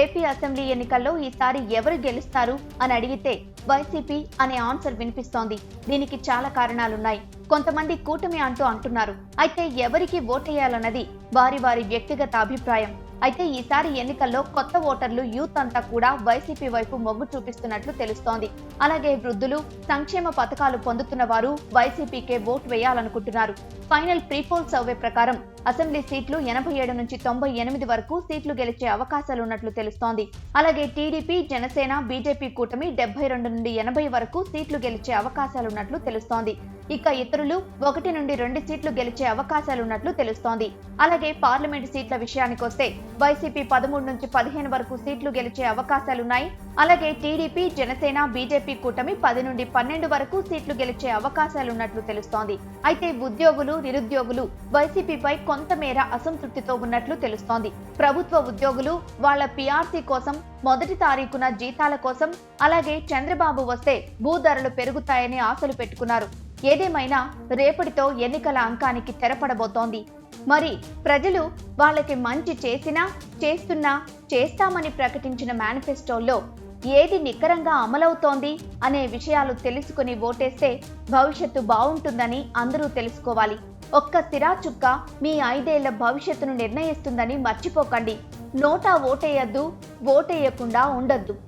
AP assembly ఎన్నికల్లో ఈసారి ఎవరు గెలుస్తారు అని అడిగితే వైసీపీ అనే ఆన్సర్ వినిపిస్తోంది. దీనికి చాలా కారణాలున్నాయి. కొంతమంది కూటమి అంటూ అంటున్నారు. అయితే ఎవరికి ఓటేయాలన్నది వారి వారి వ్యక్తిగత అభిప్రాయం. అయితే ఈసారి ఎన్నికల్లో కొత్త ఓటర్లు యూత్ అంతా కూడా వైసీపీ వైపు మొగ్గు చూపిస్తున్నట్లు తెలుస్తోంది. అలాగే వృద్ధులు సంక్షేమ పథకాలు పొందుతున్న వారు వైసీపీకే ఓటు వేయాలనుకుంటున్నారు. ఫైనల్ ప్రీపోల్ సర్వే ప్రకారం అసెంబ్లీ సీట్లు ఎనభై ఏడు నుంచి తొంభై ఎనిమిది వరకు సీట్లు గెలిచే అవకాశాలున్నట్లు తెలుస్తోంది. అలాగే టీడీపీ జనసేన బీజేపీ కూటమి డెబ్బై రెండు నుండి ఎనభై వరకు సీట్లు గెలిచే అవకాశాలున్నట్లు తెలుస్తోంది. ఇక ఇతరులు ఒకటి నుండి రెండు సీట్లు గెలిచే అవకాశాలున్నట్లు తెలుస్తోంది. అలాగే పార్లమెంటు సీట్ల విషయానికొస్తే వైసీపీ పదమూడు నుంచి పదిహేను వరకు సీట్లు గెలిచే అవకాశాలున్నాయి. అలాగే టీడీపీ జనసేన బీజేపీ కూటమి పది నుండి పన్నెండు వరకు సీట్లు గెలిచే అవకాశాలున్నట్లు తెలుస్తోంది. అయితే ఉద్యోగులు నిరుద్యోగులు వైసీపీపై కొంతమేర అసంతృప్తితో ఉన్నట్లు తెలుస్తోంది. ప్రభుత్వ ఉద్యోగులు వాళ్ళ పీఆర్సీ కోసం మొదటి తారీఖున జీతాల కోసం అలాగే చంద్రబాబు వస్తే భూ ధరలు పెరుగుతాయని ఆశలు పెట్టుకున్నారు. ఏదేమైనా రేపటితో ఎన్నికల అంకానికి తెరపడబోతోంది. మరి ప్రజలు వాళ్ళకి మంచి చేసినా చేస్తున్నా చేస్తామని ప్రకటించిన మేనిఫెస్టోల్లో ఏది నికరంగా అమలవుతోంది అనే విషయాలు తెలుసుకుని ఓటేస్తే భవిష్యత్తు బాగుంటుందని అందరూ తెలుసుకోవాలి. ఒక్క సిరా చుక్క మీ ఐదేళ్ళ భవిష్యత్తును నిర్ణయిస్తుందని మర్చిపోకండి. నోటా ఓటేయద్దు ఓటేయకుండా ఉండద్దు.